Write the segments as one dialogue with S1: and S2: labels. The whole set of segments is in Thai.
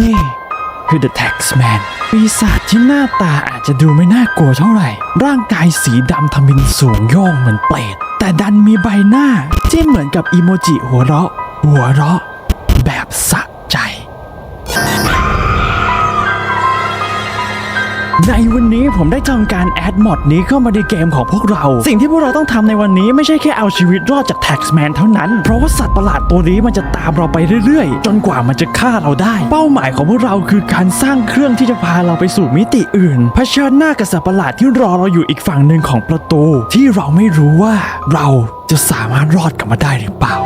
S1: นี่คือ The Taxman ปีศาจที่หน้าตาอาจจะดูไม่น่ากลัวเท่าไหร่ ร่างกายสีดำทำเป็นสูงโย่องเหมือนเปรตแต่ดันมีใบหน้าที่เหมือนกับอีโมจิหัวเราะ หัวเราะ ในวันนี้ผมได้ทำการแอดมอดนี้เข้ามาในเกมของพวกเรา สิ่งที่พวกเราต้องทำในวันนี้ไม่ใช่แค่เอาชีวิตรอดจากแท็กซ์แมนเท่านั้น เพราะว่าสัตว์ประหลาดตัวนี้มันจะตามเราไปเรื่อยๆ จนกว่ามันจะฆ่าเราได้ เป้าหมายของพวกเราคือการสร้างเครื่องที่จะพาเราไปสู่มิติอื่นเผชิญหน้ากับสัตว์ประหลาดที่รอเราอยู่อีกฝั่งหนึ่งของประตู ที่เราไม่รู้ว่าเราจะสามารถรอดกลับมาได้หรือเปล่า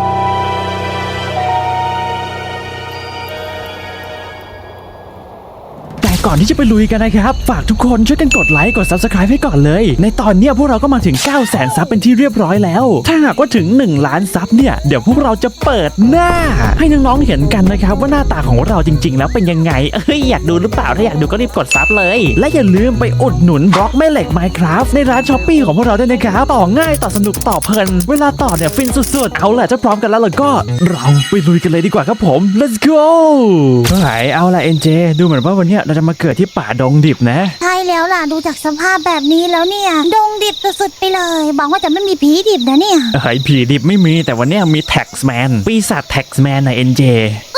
S1: ก่อนที่จะไปลุยกันนะครับ ฝากทุกคนช่วยกันกดไลค์กด Subscribe ให้ก่อนเลย ในตอนเนี้ยพวกเราก็มาถึง 9 0 0 0 0ซับเป็นที่เรียบร้อยแล้ว ถ้าหากว่าถึง 1 ล้านซับเนี่ย เดี๋ยวพวกเราจะเปิดหน้า ให้น้องๆเห็นกันนะครับ ว่าหน้าตาของเราจริง ๆ แล้วเป็นยังไงเอ้ยอยากดูหรือเปล่าถ้าอยากดูก็รีบกดซับเลย และอย่าลืมไปอุดหนุนบล็อกแม่เหล็ก Minecraft ในร้านช้อปปี้ของพวกเราด้วยนะครับต่อง่ายต่อสนุกต่อเพลินเวลาต่อเนี่ยฟินสุดๆเอาล่ะถ้าพร้อมกันแล้วเราก็เราไปลุยกันเลยดีกว่าครับผม let's go ไหนเอาล่ะ NJ ดูเหมือนว่าวันเนี้ยเราจะมาเกิดที่ป่าดงดิบนะ
S2: ใช่แล้วล่ะดูจากสภาพแบบนี้แล้วเนี่ยดงดิบสุดๆไปเลยหวังว่าจะไม่มีผีดิบนะเนี่ย
S1: เฮ้ยผีดิบไม่มีแต่วันเนี้ยมีแท็กซ์แมนปีศาจแท็กซ์แมนใน NJ
S2: ไอ้ปีศาจ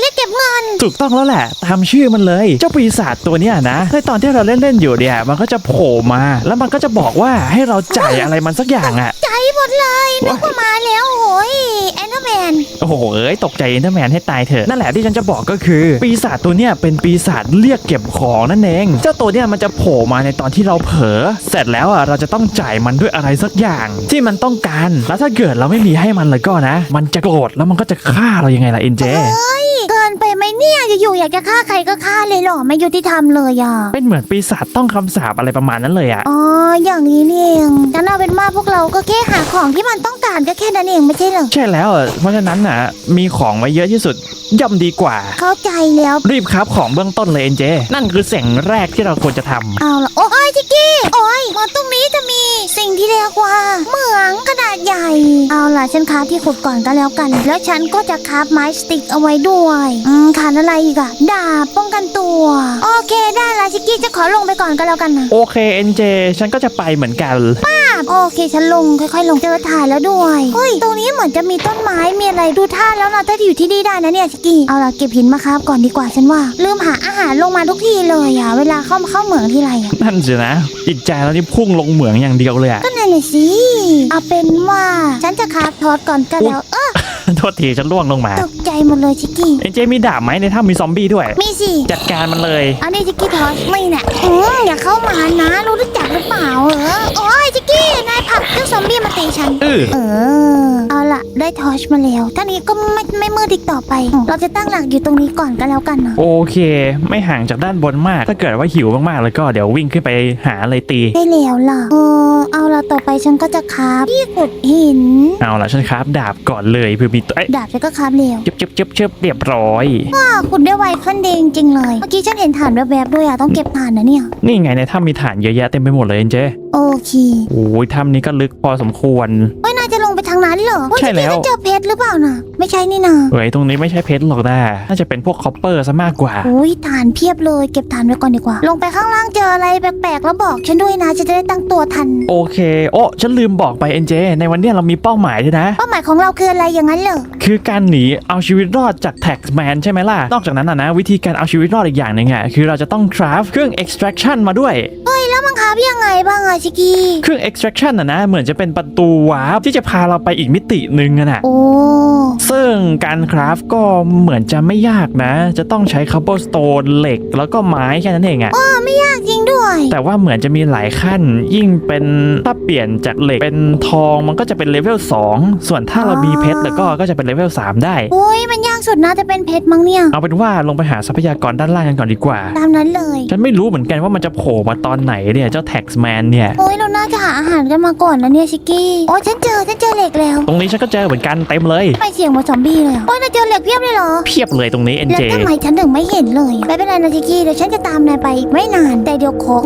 S2: เรียกเก็บเงิน
S1: ถูกต้องแล้วแหละ ตามชื่อมันเลย เจ้าปีศาจตัวเนี้ยนะในตอนที่เราเล่นๆอยู่เนี่ย มันก็จะโผล่มา แล้วมันก็จะบอกว่าให้เราจ่ายอะไรมันสักอย่างอะ
S2: ใจหมดเลยนึกว่ามาแล้วโอ้ยแอนเดอร์แมน
S1: โอ้โหเอ้ยตกใจเอนเตอร์แมนให้ตายเถอะ นั่นแหละที่ฉันจะบอกก็คือ ปีศาจตัวเนี้ยเป็นปีศาจเรียกเก็บของนั่นเอง เจ้าตัวเนี้ยมันจะโผล่มาในตอนที่เราเผลอ เสร็จแล้วอะเราจะต้องจ่ายมันด้วยอะไรสักอย่าง ที่มันต้องการ แล้วถ้าเกิดเราไม่มีให้มันเลยก็นะ มันจะโกรธแล้วมันก็จะฆ่าเรายังไงล่ะเอ็นเจ
S2: เฮ้ยเกินไปไหมเนี่ยอยู่ๆอยากจะฆ่าใครก็ฆ่าเลยเหรอไม่ยุติธรรมเลยอะ
S1: เป็นเหมือนปีศาจต้องคำสาปอะไรประมาณนั้นเลยอะ
S2: อ๋ออย่างนี้นี่เองงั้นเอาเป็นว่าพวกเราก็แค่หาของที่มันต้องการก็แค่นั้นเองไม่ใช่เหรอ
S1: ใช่แล้วอะเพราะฉะนั้นน่ะ มีของไว้เยอะที่สุดย่อมดีกว่า
S2: เข้าใจแล้ว
S1: รีบครับของเบื้องต้นเลยเอ็นเจ นั่นคือสิ่งแรกที่เราควรจะทำ
S2: เอาละโอ้ยจิกกี้โอ้ยมาตรงนี้จะมีสิ่งที่เรียกว่าเหมืองขนาดใหญ่ เอาล่ะฉันคราฟที่ขุดก่อนก็แล้วกัน แล้วฉันก็จะคราฟไม้สติ๊กเอาไว้ด้วยอืมขาดอะไรอีกอะดาบป้องกันตัว โอเคได้ละจิกกี้จะขอลงไปก่อนก็แล้วกันนะ
S1: โอเคเอ็นเจฉันก็จะไปเหมือนกัน
S2: โอเคฉันลงค่อยๆ ลงเจอถ่ายแล้วด้วยเฮ้ยตรงนี้เหมือนจะมีต้นไม้มีอะไรดูท่าแล้วนะถ้าอยู่ที่นี่ได้นะเนี่ยจิกกี้เอาล่ะเก็บหินมาคราฟก่อนดีกว่าฉันว่า ลืมหาอาหารลงมาทุกทีเลยอะเวลาเข้าเข้าเหมืองทีไรอะ
S1: นั่นสินะจิตใจเรานี่พุ่งลงเหมืองอย่างเดียวเลยอะ
S2: ก็นั่นแหละสิเอาเป็นว่าฉันจะคราฟทอดก่อนก็แล้วเออ
S1: โทษทีฉันล่วงลงมา
S2: ตกใจหมดเลยชิกกี้
S1: เอ็นเจมีดาบไหมในถ้ำมีซอมบี้ด้วย
S2: มีสิ
S1: จัดการมันเลย
S2: อันนี้ชิกกี้ทอดไม่น่ะอืมอย่าเข้ามานะรู้จักหรือเปล่าเออโอ้ยชิกกี้นายผลักเจ้าซอมบี้มาตีฉัน
S1: เออ
S2: เออ เอาล่ะ ได้ทอชมาแล้วท่านี้ก็ไม่ไม่มืดอีกต่อไป เราจะตั้งหลักอยู่ตรงนี้ก่อนก็แล้วกันนะ
S1: โอเค ไม่ห่างจากด้านบนมาก ถ้าเกิดว่าหิวมากๆแล้วก็เดี๋ยววิ่งขึ้นไปหาอะไรตี
S2: ได้แล้วล่ะเออเอาล่ะต่อไปฉันก็จะคราฟที่ขุดหิน
S1: เอาล่ะฉันครับดาบก่อนเลยเพื่อมีตัวเอ้ย
S2: ดาบฉันก็คราฟแล้ว
S1: เจ็บเจ็บเจ็บเจ็บเรียบร้อย
S2: ว้าขุดได้ไวขึ้นดีจริงๆเลย เมื่อกี้ฉันเห็นฐานแวบๆด้วยอะต้องเก็บฐานนะเนี่ย
S1: นี่ไงในถ้ำมีฐานเยอะแยะเต็มไปหมดเลยเอ็นเจ
S2: โอเค
S1: โอ้ยถ้ำนี้ก็ลึกพอสมควร
S2: เฮ้ย ทางนั้นเหรอ
S1: ใช่แล้ว
S2: เมื่อกี้ฉันเจอเพชรหรือเปล่านะไม่ใช่นี่นะ
S1: เฮ้ยตรงนี้ไม่ใช่เพชรหรอกนะน่าจะเป็นพวกคอปเปอร์ซะมากกว่า
S2: อุ้ยฐานเพียบเลย เก็บฐานไว้ก่อนดีกว่า ลงไปข้างล่างเจออะไรแปลกๆแล้วบอกฉันด้วยนะจะได้ตั้งตัวทัน
S1: โอเค โอ้ฉันลืมบอกไปเอ็นเจ ในวันเนี้ยเรามีเป้าหมายด้วยนะ
S2: เป้าหมายของเราคืออะไรอย่างนั้นเหรอ
S1: คือการหนีเอาชีวิตรอดจากแท็กแมนใช่ไหมล่ะ นอกจากนั้นนะนะวิธีการเอาชีวิตรอดอีกอย่างหนึ่งอะคือเราจะต้องคราฟเครื่อง extraction มาด้วย
S2: เฮ้ย แล้วมันคาบยังไงบ้างอะชิกกี้
S1: เครื่อง extraction นะนะเหมือนจะเป็นประตูวาร์ปที่จะพาเราไปอีกมิติหนึ่งอะนะ
S2: โอ้
S1: ซึ่งการคราฟก็เหมือนจะไม่ยากนะ จะต้องใช้ cobblestone เหล็ก แล้วก็ไม้แค่นั้นเองอะ
S2: อ๋อไม่ยากจริงด้วย
S1: แต่ว่าเหมือนจะมีหลายขั้น ยิ่งเป็นถ้าเปลี่ยนจากเหล็กเป็นทองมันก็จะเป็นเลเวล2ส่วนถ้าเรามีเพชรแล้วก็ก็จะเป็นเลเวล3ได้
S2: โอ้ยมันยากสุดน่าจะเป็นเพชรมั้งเนี่ย
S1: เอาเป็นว่าลงไปหาทรัพยากรด้านล่างกันก่อนดีกว่า
S2: ตามนั้นเลย
S1: ฉันไม่รู้เหมือนกันว่ามันจะโผล่มาตอนไหนเนี่ยเจ้าแท็กซ์แมนเนี่ย
S2: โอ้ยเราน่าจะหาอาหารกันมาก่อนนะเนี่ยชิกกี้ โอ้ยฉันเจอฉันเจอเหล็กแล้ว
S1: ตรงนี้ฉันก็เจอเหมือนกันเต็มเลย
S2: ไม่เสียงเหมือนซอมบี้เลยอะโอ้ยนายเจอเหล็กเพียบเลยเหรอ
S1: เพียบเลยตรงนี้เอ็น
S2: แล้ว
S1: เจ
S2: ทำไมฉันถึงไม่เห็นเลยอะไม่เป็นไรนะชิกกี้เดี๋ยวฉันจะตามนายไปอีกไม่นาน แต่เดี๋ยวของ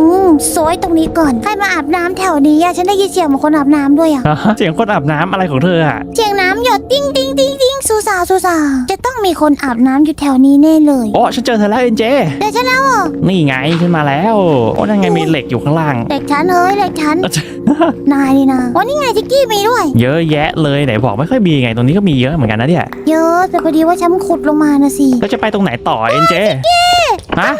S2: ซอยตรงรงนี้ก่อนใครมาอาบน้ำแถวนี้อะฉันได้ยินเสียงเหมือนคนอาบน้ำด้วยอะ
S1: อะเสียงคนอาบน้ำอะไรของเธออะ
S2: เสียงน้ำหยดติ้งติ้งติ้งติ้งสูสาวสูสาวจะต้องมีคนอาบน้ำอยู่แถวนี้แน่เลย
S1: โอ้ฉันเจอเธอแล้วเอ็นเจ
S2: เดี๋ยวฉันแล้วเหรอ
S1: นี่ไงขึ้นมาแล้ว โอ้นั่นไงมีเหล็กอยู่ข้างล่าง
S2: เด็กฉันเฮ้ยเด็กฉัน นายนี่นะวันนี้ไงจิกกี้มีด้วย
S1: เยอะแยะเลยไหนบอกไม่ค่อยมีไงตรงนี้ก็มีเยอะเหมือนกันนะเนี่ย
S2: เยอะแต่พอดีว่าฉันขุดลงมานะสิ
S1: แล้วจะไปตรงไหนต่อเอ็นเจฮะ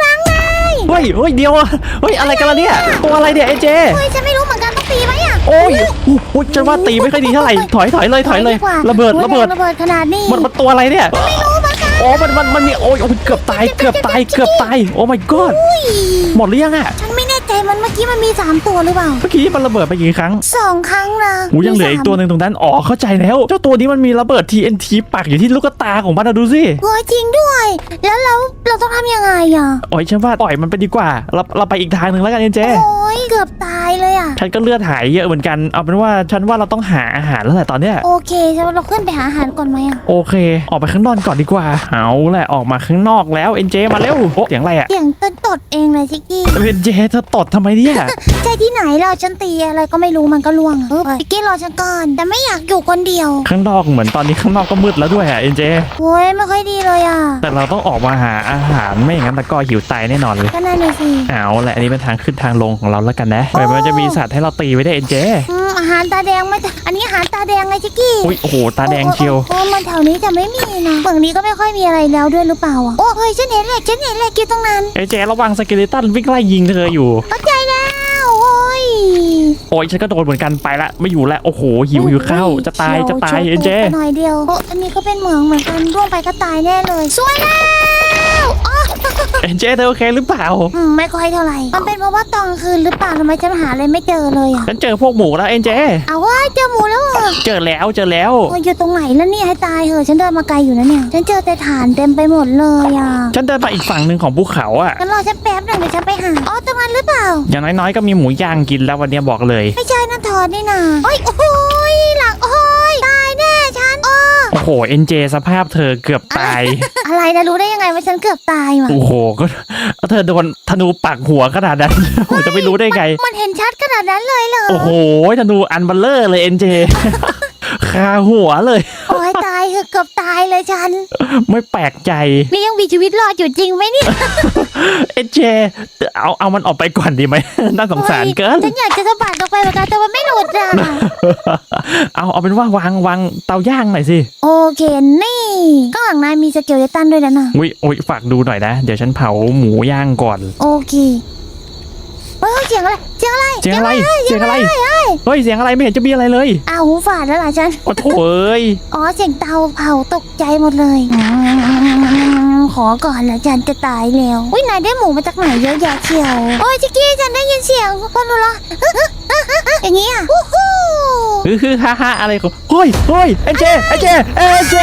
S1: เฮ้ยเฮ้ยเดียวอะเฮ้ยอะไรกันล่ะเนี่ยตัวอะไรเนี่ยเอ็นเจ
S2: เฮ้ยฉันไม่รู้เหมือนกันต้องตีไหมอะ
S1: โอ้ยอู้หูฉันว่าตีไม่ค่อยดีเท่าไหร่ถอยถอยเลยถอยเลย
S2: ดีกว่า
S1: ระเบิด
S2: โอ้ย
S1: ระเบิด
S2: แงระเบิดขนาดนี้
S1: มันมันตัวอะไรเนี่ย
S2: ไม่รู้เหมือนกัน
S1: โอ้มันมันมันมีโอ้ยโอ้ยเกือบตายเกือบตายเกือบตายโอ้ my god
S2: อุ้ย
S1: หมดหรือยังอะ
S2: ฉันไม่แน่ใจ มันเมื่อกี้มันมีสามตัวหรือเปล่า
S1: เมื่อกี้มันระเบิดไปกี่ครั้ง
S2: สองครั้งนะ
S1: หูยังเหลืออีกตัวหนึ่งตรงนั้นอ๋อเข้าใจแล้ว เจ้าตัวนี้มันมีระเบิด TNT ปักอยู่ที่ลูกตาของมันนะดูสิ
S2: โอ้ยจริงด้วย แล้วเราเราต้องทำยังไงอะ
S1: โอ้ยฉันว่าปล่อยมันไปดีกว่า เราเราไปอีกทางหนึ่งแล้วกันเอ็นเจ
S2: โอ้ยเกือบตายเลยอะ
S1: ฉันก็เลือดหายเยอะเหมือนกันเอาเป็นว่าฉันว่าเราต้องหาอาหารแล้วแหละตอนเนี้ย
S2: โอเคจะเราขึ้นไปหาอาหารก่อนไหมอะ
S1: โอเค ออกไปข้างนอกก่อนดีกว่าเอาแหละออกมาข้างนอกแล้วเอ็นเจมาเร็วโอ้เสียงอะไรอะ
S2: เสียงตดตดเองเลยชิกกี้
S1: เอ็นเจเธอตดทำไมเนี่ย
S2: ใจที่ไหนเราฉันตีอะไรก็ไม่รู้มันก็ล่วงอะเออชิกกี้รอฉันก่อนแต่ไม่อยากอยู่คนเดียว
S1: ข้างนอกเหมือนตอนนี้ข้างนอกก็มืดแล้วด้วยอะเอ็นเจ
S2: โอ้ยไม่ค่อยดีเลยอะ
S1: แต่เราต้องออกมาหาอาหารไม่อย่างนั้นตะก็หิวตายแน่นอนเลย
S2: ก็นั่นเลยสิ
S1: เอาแหละอันนี้เป็นทางขึ้นทางลงของเราแล้วกันนะเดี๋ยวมันจะมีสัตว์ให้เราตีไว้ได้เอ็นเจ
S2: อืมอาหารตาแดงไหมอันนี้อาหารตาแดงไงชิกกี้
S1: อุ้ยโอ้โหตาแดงเชียว
S2: โอ้มันแถวนี้จะไม่มีนะเมืองนี้ก็ไม่ค่อยมีอะไรแล้วด้วยหรือเปล่าอะโอ้เฮ้ยฉันเห็นเหล็กฉันเห็นเหล็กอยู่ตรงนั้น
S1: เอ็นเจระวังสเกเลตันวิ่งไล่ยิงเธออยู่
S2: เข้าใจแล้วโอ้ย
S1: โอ้ยฉันก็โดนเหมือนกันไปละไม่อยู่แล้วโอ้โหหิวหิวข้าวจะตายจะตายเอ็นเจ
S2: หน่อยเดียวโอ้อันนี้ก็เป็นเหมืองเหมือนกันร่วงไปก็ตายแน่เลยสวยแล้วอ๋อ
S1: เอ็นเจเธอโอเคหรือเปล่า
S2: อืมไม่ค่อยเท่าไหร่ มันเป็นเพราะว่าตอนคืนหรือเปล่าทำไมฉันหาอะไรไม่เจอเลยอะ
S1: ฉันเจอพวกหมูแล้วเอ็นเจ
S2: เอาว่าเจอหมูแล้วเหรอ
S1: เจอแล้วเจอแล้ว
S2: โอ้ยอยู่ตรงไหนแล้วเนี่ยให้ตายเหอะฉันเดินมาไกลอยู่นะเนี่ย ฉันเจอแต่ฐานเต็มไปหมดเลยอะ
S1: ฉันเดินมาอีกฝั่งหนึ่งของภูเขาอะ
S2: งั้นรอฉันแป๊บหนึ่งเดี๋ยวฉันไปหา อ๋อตรงนั้นหรือเปล่า
S1: อย่างน้อยๆก็มีหมูย่างกินแล้ววันเนี้ยบอกเลย
S2: ไม่ใช่นั่นทอดนี่นะโอ้ยโอ้ยหลังโอ้ยตายแน่ฉันอ้อ
S1: โอ้โหเอ็นเจสภาพเธอเกือบตาย
S2: อะไรนะรู้ได้ยังไงว่าฉันเกือบตายว่ะ
S1: โอ้โหก็เธอโดนธนูปักหัวขนาดนั้นผมจะไม่รู้ได้ไง
S2: มันเห็นชัดขนาดนั้นเลยเหรอ
S1: โอ้โหธนูอันเบลเลอร์เลยเอ็นเจคาหัวเลย
S2: โอ้ยตายคือ เกือบตายเลยฉัน
S1: ไม่แปลกใจ
S2: นี่ยังมีชีวิตรอดอยู่จริงไหมเนี่ย
S1: เอ็นเจเอาเอามันออกไปก่อนดีไหมน่าสงสารเกิน
S2: ฉันอยากจะสะบัดออกไปเหมือนกันแต่มันไม่หลุดอะ
S1: เอาเอาเป็นว่าวางวางเตาย่างหน่อยสิ
S2: โอเคนี่ข้างหลังนายมีสเกลเลตันด้วยนะน่ะ
S1: อุ้ยอุ้ยฝากดูหน่อยนะ เดี๋ยวฉันเผาหมูย่างก่อน
S2: โอเค เฮ้ยเสียงอะไรเสียงอะไร
S1: เสียงอะไรเสียงอะไรเฮ้ยเสียงอะไรไม่เห็นจะมีอะไรเลย
S2: อ้าวหูฝาดแล้วล่ะฉัน
S1: โอ้โถเอ้ย
S2: อ๋อเสียงเตาเผาตกใจหมดเลยขอก่อนล้วฉันจะตายแล้วอุ้ยนายได้หมูมาจากไหนเยอะแยะเชียวโอ้ยจิกกี้ฉันได้ยินเสียงคนหัวเราะอย่างนี้อะ
S1: คือคือฮ่าฮ่าอะไรของเฮ้ยเฮ้ยเอ็นเจเอ็นเจเอ็นเจ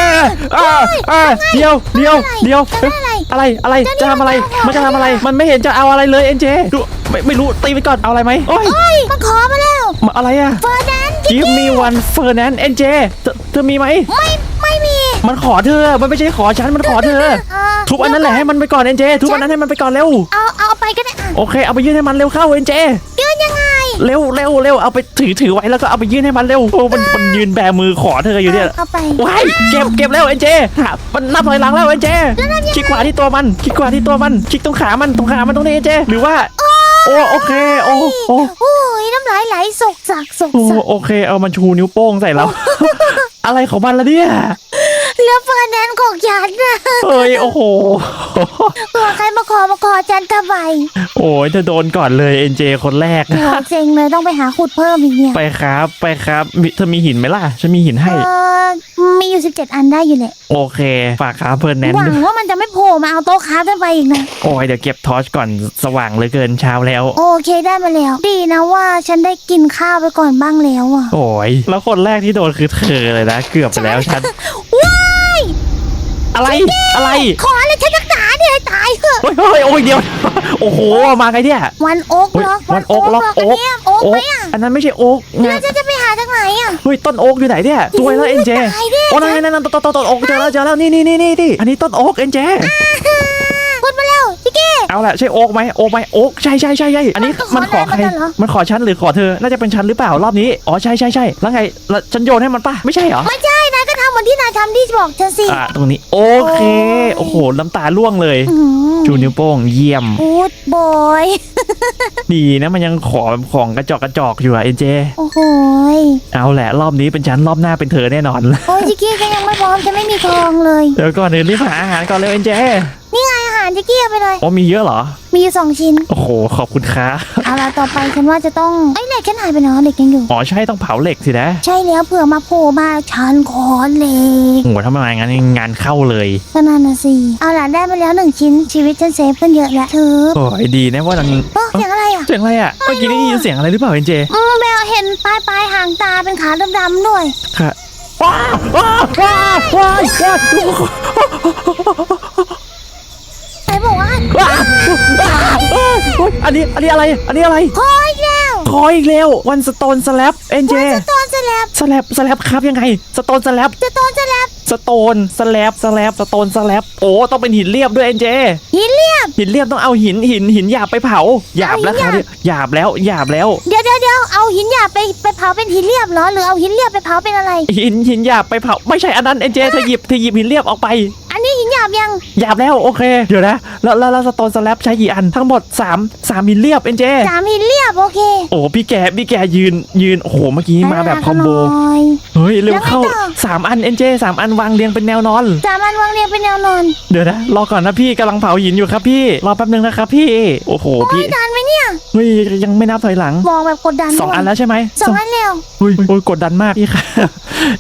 S1: อ่าอ่าเดียวเดียวเดียว
S2: อะไร
S1: อะไรอะไร
S2: จะ
S1: ทำอะไร
S2: มั
S1: นจะทำอะไร
S2: อะไร
S1: มันไม่เห็นจะเอาอะไรเลยเอ็นเจดูไม่ไม่รู้ตีไปก่อนเอาอะไรไหมโอ้ย
S2: เฮ้ยมันขอมาแล้ว
S1: มาอะไรอะ
S2: เฟอร์นันด์
S1: Give me one Fernand เอ็นเจเธอเธอมีไหม
S2: ไม่ไม่มี
S1: มันขอเธอ มันไม่ใช่ขอฉัน มันขอเธอ
S2: อ่า
S1: ทุบอันนั้นแหละให้มันไปก่อนเอ็นเจ ทุบอันนั้นให้มันไปก่อนเร็ว
S2: เอาเอาไปก็ได้อะ
S1: โอเค เอาไปยื่นให้มันเร็วเข้าเอ็นเจ
S2: ยืนยังไง
S1: เร็วเร็วเร็วเอาไปถือถือไว้แล้วก็เอาไปยื่นให้มันเร็วโอ้มันมันยืนแบมือขอเธออยู่เนี่ย
S2: เอาไป
S1: ว้ายเก็บเก็บแล้วเอ็นเจหามันนับถอยหลังแล้วเอ็นเจคลิกขวาที่ตัวมันคลิกขวาที่ตัวมันคลิกตรงขามันตรงขามันตรงนี้เอ็นเจ หรือว่า โอ้ โอเค โอ้โอ้
S2: โอ้ยน้ำลายไหลสกสักสก
S1: โอ้
S2: สัก
S1: โอเค เอามันชูนิ้วโป้งใส่เรา อะไรของมันละเนี่ย
S2: เหลือเฟอร์นันด์ของฉันนะ
S1: เฮ้ยโอ้โห
S2: เผื่อใครมาขอมาขอฉันทำไม
S1: โอ้ยเธอโดนก่อนเลยเอ็นเจคนแรก
S2: โหเซ็งเลยต้องไปหาขุดเพิ่มอีกเนี่ย
S1: ไปครับไปครับมีเธอมีหินไหมล่ะฉันมีหินให้
S2: เออมีอยู่ 17 อันได้อยู่แหละ
S1: โอเคฝากครับเพิ่นแนน
S2: หวังว่ามันจะไม่โผล่มาเอาโต๊ะค้าขึ้นไปอีกนะ
S1: โอ้ยเดี๋ยวเก็บทอร์ชก่อนสว่างเหลยเกินเช้าแล้ว
S2: โอเคได้มาแล้ว ดีนะว่าฉันได้กินข้าวไปก่อนบ้างแล้วอะ
S1: โอ้ยแล้วคนแรกที่โดนคือเธอเลยนะ เกือบไปแล้วฉัน
S2: ว้าย
S1: อะไรอะไร
S2: ขออะไรฉันนักหนาเนี่ยให้ตายเถอะ
S1: เฮ้ยเฮ้ยโอ้ยเดียว โอ้โห มาไงเนี่ย
S2: วันโอ๊ก
S1: เฮ้ย
S2: ล็อก
S1: วันโอ๊กล็อก
S2: อัน
S1: โอ๊ก
S2: เนี้ยโอ๊ก
S1: โอ๊
S2: ไหม
S1: ก
S2: อะ
S1: อันนั้นไม่ใช่โอ๊กไง
S2: แล้วฉันจะไปหาจากไหนอะ
S1: เฮ้ยต้นโอ๊กอยู่ไหนเนี่ยตัวยแล้วเอ็นเจ
S2: ตายแน่
S1: โอ้นั่นนั่นนั่นต้นต้นต้นโอ๊กเจอแล้วเจอแล้วนี่นี่นี่นี่นี่อันนี้ต้นโอ๊กเอ็นเจ
S2: พูดมาแล้วชิคกี้
S1: เอาละใช่โอ๊กไหมโอ๊กไหมโอ๊กใช่ใช่ใช่ใช่อันนี้
S2: มั
S1: มัน
S2: น
S1: ข
S2: ข
S1: อ
S2: อ
S1: ใคร
S2: ได้เหรอ
S1: มันขอฉันหรือขอเธอน่าจะเป็นฉันหรือเปล่ารอบนี้อ๋อใช่ใช่ใช่แล้วไงแล้วฉันโยนให้มันปะไม่ใช่เหรอ
S2: ไม่ใช่ นายก็ทำเหมือนที่นายทำที่บอกเธอสิ
S1: อะตรงนี้ โอเค โอ้โหน้ำตาล่วงเลย
S2: อืม
S1: ชูนิ้วโป้งเยี่ยม
S2: กูดบอย
S1: ดีนะมันยังขอของกระจอกกระจอกอยู่อะเอ็นเจ
S2: โอ้โหย
S1: เอาแหละรอบนี้เป็นฉันรอบหน้าเป็นเธอแน่นอน
S2: โอ้ยจิกกี้ฉันยังไม่พร้อมฉันไม่มีทองเลย
S1: เดี๋ยวก่อนเดี๋ยวรีบหาอาหารก่อนเลยเอ็นเจ
S2: นี่ไงอาหารจิกกี้เอาไปเลย
S1: โอ้มีเยอะเหรอ
S2: มีอยู่สองชิ้น
S1: โอ้โห ขอบคุณครับ
S2: เอาละต่อไปฉันว่าจะต้องเอ้ยเหล็กฉันหายไปไหนวะเหล็กยังอยู่
S1: อ๋อใช่ต้องเผาเหล็กสินะ
S2: ใช่แล้วเผื่อมาโผล่มาฉันขอเหล็ก
S1: โอ้โหถ้ามาอย่างนั้นงานเข้าเลย
S2: ก็นั่นน่ะสิเอาล่ะได้มาแล้วหนึ่งชิ้นชีวิตฉันเซฟขึ้นเยอะแล้วเธอ
S1: โอ้ยดีนะว่าหลัง
S2: เออเสียงอะไรอะ
S1: เสียงอะไรอะ เมื่อกี้ได้ยินเสียงอะไรหรือเปล่าเอ็นเจ
S2: อืมแมวเห็นปลายปลายหางตาเป็นขาดำๆด้วย
S1: ค่ะว้าวว้าวว้าวว้าวว้าว
S2: ไหนบอกว่า
S1: ว้าวว้าวอันนี้อันนี้อะไร อันนี้อะไร
S2: คออีกแล้ว
S1: ขออีกแล้ววันสโตนสแลปเอ็นเจ
S2: สโตนสแลบ
S1: สแลปสแลปครับยังไงสโตนสแลป
S2: สโตนสแลบ
S1: สโตนสแลปสแลปสโตนสแลปโอ้ต้องเป็นหินเรียบด้วยเอ็นเจ
S2: หินเรียบ
S1: หินเรียบต้องเอาหินหินหินหยาบไปเผาหยาบแล้วค
S2: เอา
S1: รับ
S2: หินหยาบ
S1: หยาบแล้วหยาบแล้ว
S2: เดี๋ยวเดี๋ยวเดี๋ยวเอาหินหยาบไปไปเผาเป็นหินเรียบเหรอหรือเอาหินเรียบไปเผาเป็นอะไร
S1: หินหินหยาบไปเผาไม่ใช่อันนั้นเอ็นเจเธอหยิบเธอหยิบหินเรียบออกไป
S2: อันนี้หินหยาบยัง
S1: หยาบแล้วโอเค เดี๋ยวนะ แล้วแล้วแล้วสโตนสแลปใช้กี่อันทั้งหมด3 3มิลเลียบเอ็นเจ
S2: สามมิลเรียบโอเค
S1: โอ้พี่แกพี่แกยืนยืนโอ้โหเมื่อกี้มาแบบคอมโบ
S2: หน่อย
S1: เฮ้ยเร็ว
S2: แล้วไง
S1: เข้า
S2: ต่อ
S1: สามอันเอ็นเจสามอันวางเรียงเป็นแนวนอน
S2: สามอันวางเรียงเป็นแนวนอน
S1: เดี๋ยวนะรอก่อนนะพี่กำลังเผาหินอยู่ครับพี่รอแป๊บนึงนะครับพี่โอ้โหพี่
S2: ไม่ทันไหมเนี่ย
S1: เฮ้ยยังไม่นับถอยหลัง
S2: บอกแบบกดดัน
S1: สอง
S2: ด้วย
S1: อันแล้วใช่ไหม
S2: สองอันเร็ว
S1: เฮ้ยโอ้ยกดดันมากพี่ครับ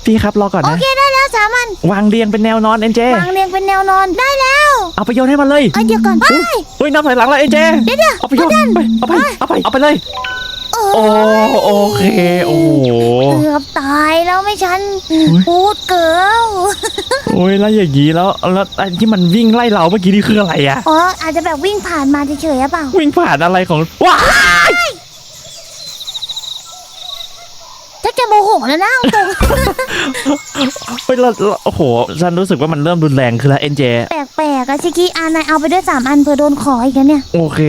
S1: พี่ครับรอก่อน
S2: โอ
S1: นะ
S2: เคได้แล้วสามอัน
S1: วางเรียงเป็นแนวนอนเอ็นเจ
S2: วางเรียงเป็นแนวนอนได้แล้ว
S1: เอาไปโยนให้มันเลย
S2: เอ้ยเดี๋ยวก่อนไป
S1: เฮ้ยนับถอยหลังแล้วเอ็นเจ
S2: เดี๋ยวเดี๋ยว
S1: เอาไปโยนไปเอาไปเอาไปเอาไปเลย
S2: เอ
S1: โอ้
S2: อ
S1: โอเค โอ้โห
S2: เกือบตายแล้วไม่ฉัน
S1: ย
S2: พูดเกิล
S1: โอ้ยแล้วอย่างนี้แล้วแล้วไอ้ที่มันวิ่งไล่เราเมื่อกี้นี่คืออะไรอะ
S2: อ๋ออาจจะแบบวิ่งผ่านมาเฉยๆหรือเปล่า
S1: วิ่งผ่านอะไรของว้าย
S2: ถ้าจะโมโหแล้วนะเอาตรง
S1: เฮ้ยเราเราโอ้โหฉันรู้สึกว่ามันเริ่มรุนแรงขึ้นแล้วเอ็นเจ
S2: แปลกๆอะชิคกี้อานายเอาไปด้วยสามอันเผื่อโดนขออีกนะเนี่ย
S1: โอเค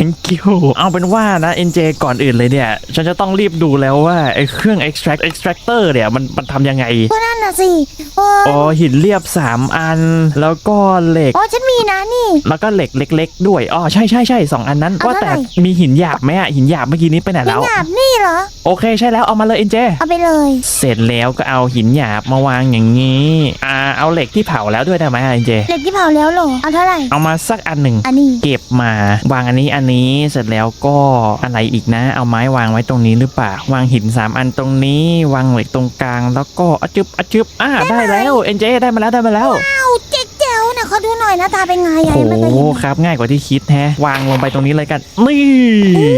S1: thank you เอาเป็นว่านะ NJ ก่อนอื่นเลยเนี่ย ฉันจะต้องรีบดูแล้วว่าไอ้เครื่อง extract extractor เนี่ยมันมันทำยังไง
S2: ก็นั่นน่ะสิโอ้
S1: อ๋อหินเรียบ 3 อัน แล้วก็เหล็ก
S2: อ๋อฉันมีนะนี่
S1: แล้วก็เหล็กเล็ก ๆ ด้วย อ๋อใช่ใช่ใช่สองอันนั้น
S2: เอา
S1: ว่าแต่
S2: เท่าไหร่
S1: มีหินหยาบไหมอะหินหยาบเมื่อกี้นี้ไปไหน
S2: หิน
S1: แล้ว
S2: หยาบนี่เหรอ
S1: โอเคใช่แล้วเอามาเลย NJ
S2: เอาไปเลย
S1: เสร็จแล้วก็เอาหินหยาบมาวางอย่างนี้ อ่าเอาเหล็กที่เผาแล้วด้วยได้ไหมอะ NJ
S2: เหล็กที่เผาแล้วเหรอ เอาเท่าไหร่
S1: เอามาสักอันหนึ่ง
S2: อันนี้
S1: เก็บมาวางอันนี้อันนี้เสร็จแล้วก็อะไรอีกนะ เอาไม้วางไว้ตรงนี้หรือเปล่าวางหินสามอันตรงนี้วางเหล็กตรงกลาง แล้วก็อะจึบอะจึบอ่าได้แล้วเอ็นเจได้มาแล้วได้มาแล้ว
S2: เอาเจ๊กเจ๋วนะขอดูหน่อยหน้าตาเป็นไงอะ
S1: โอ้
S2: ยังไม่เคย
S1: โห
S2: เห็น
S1: ครับง่ายกว่าที่คิดแฮะ วางลงไปตรงนี้เลยกันนี่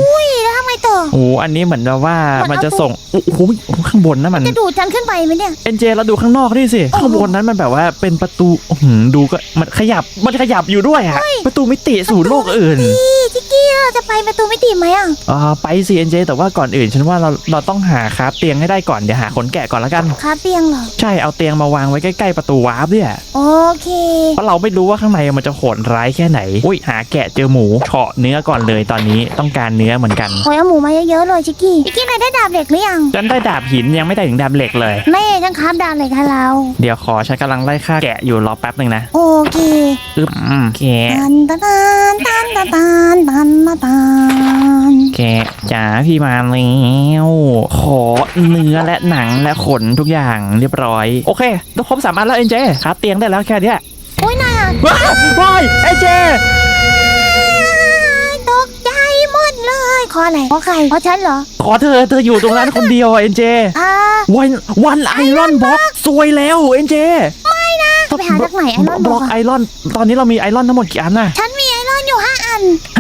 S2: อุ้ยแล้วทำไงต่อ
S1: โอ้โหอันนี้เหมือนแบบว่า
S2: เหมือน
S1: มันจะ
S2: เอา
S1: ส่งโอ้โหข้างบนนะมัน
S2: จะดูดฉันขึ้นไปไหมเนี่ย
S1: เอ็นเจเราดูข้างนอกนี่สิ
S2: โอ้โห
S1: ข้างบนนั้นมันแบบว่าเป็นประตูอื้อหือดูก็มันขยับมันขยับอยู่ด้วยอะประตูมิติสู่โลกอื่น
S2: พี่จิ กกี้เราจะไปประตูไม่ตีไหมอะ
S1: อ่าไปสิเอ็นเจแต่ว่าก่อนอื่น ฉันว่าเราเราต้องหาคราฟเตียงให้ได้ก่อนเดี๋ยวหาขนแกะก่อนละกัน
S2: คาเตียงเหรอ
S1: ใช่เอาเตียงมาวางไว้ใกล้ๆประตูวาร์ปเนี่ย
S2: โอเค
S1: เพราะเราไม่รู้ว่าข้างในมันจะโหดร้ายแค่ไหนอุ้ยหาแกะเจอหมูเฉาะเนื้อก่อนเลยตอนนี้ต้องการเนื้อเหมือนกัน
S2: โอ้ยเอาหมูมาเยอะๆเลยจิกกี้จิกกี้นายได้ดาบเหล็กหรือยัง
S1: ฉันได้ดาบหินยังไม่ได้ถึงดาบเหล็กเลย
S2: แม่ฉันคราบดาบเหล็กให้เรา
S1: เดี๋ยวขอฉันกำลังไล่ฆ่าแกะอยู่รอแป๊บหนึ่งนะ
S2: โอเค
S1: อึ๊บอืมแกะ
S2: ตันตันตันตันตันตันตันตัน
S1: แกะจ๋าพี่มาแล้วขอเนื้อและหนังและขนทุกอย่างเรียบร้อย โอเคครบสามอันแล้วเอ็นเจครับเตียงได้แล้วแค่เนี้ย
S2: โอ้ยนายอะ
S1: ว้าวว้ายเอ็นเจ
S2: ตกใจหมดเลยขออะไรขอใครขอฉันเหรอ
S1: ขอเธอเธออยู่ตรงนั้นคนเดียวเอ็นเจ
S2: อ่า
S1: วันวันไอรอนบ็อกสวยแล้วเอ็นเจ
S2: ต้องไปหาจากไหนไอรอน
S1: บบล็
S2: อ
S1: อกก
S2: อะ
S1: ไอรอน ตอนนี้เรามีไอรอนทั้งหมดกี่อันน่ะ
S2: ฉันมีไอรอนอยู่